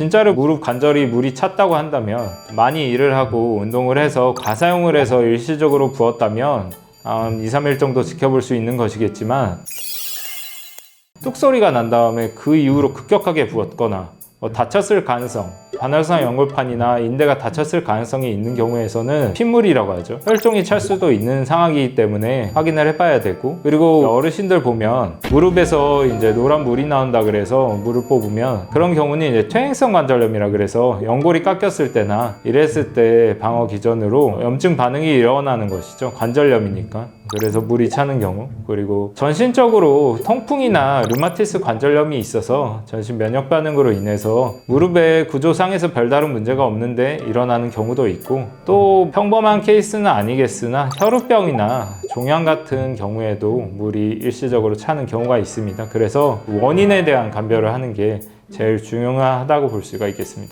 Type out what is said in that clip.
진짜로 무릎 관절이 물이 찼다고 한다면 많이 일을 하고 운동을 해서 과사용을 해서 일시적으로 부었다면 한 2, 3일 정도 지켜볼 수 있는 것이겠지만 뚝 소리가 난 다음에 그 이후로 급격하게 부었거나 뭐 다쳤을 가능성, 반월상 연골판이나 인대가 다쳤을 가능성이 있는 경우에서는 핏물이라고 하죠. 혈종이 찰 수도 있는 상황이기 때문에 확인을 해봐야 되고 그리고 어르신들 보면 무릎에서 이제 노란 물이 나온다 그래서 물을 뽑으면 그런 경우는 이제 퇴행성 관절염이라 그래서 연골이 깎였을 때나 이랬을 때 방어 기전으로 염증 반응이 일어나는 것이죠. 관절염이니까. 그래서 물이 차는 경우 그리고 전신적으로 통풍이나 류마티스 관절염이 있어서 전신 면역 반응으로 인해서 무릎의 구조상 에서 별다른 문제가 없는데 일어나는 경우도 있고 또 평범한 케이스는 아니겠으나 혈우병이나 종양 같은 경우에도 물이 일시적으로 차는 경우가 있습니다. 그래서 원인에 대한 감별을 하는 게 제일 중요하다고 볼 수가 있겠습니다.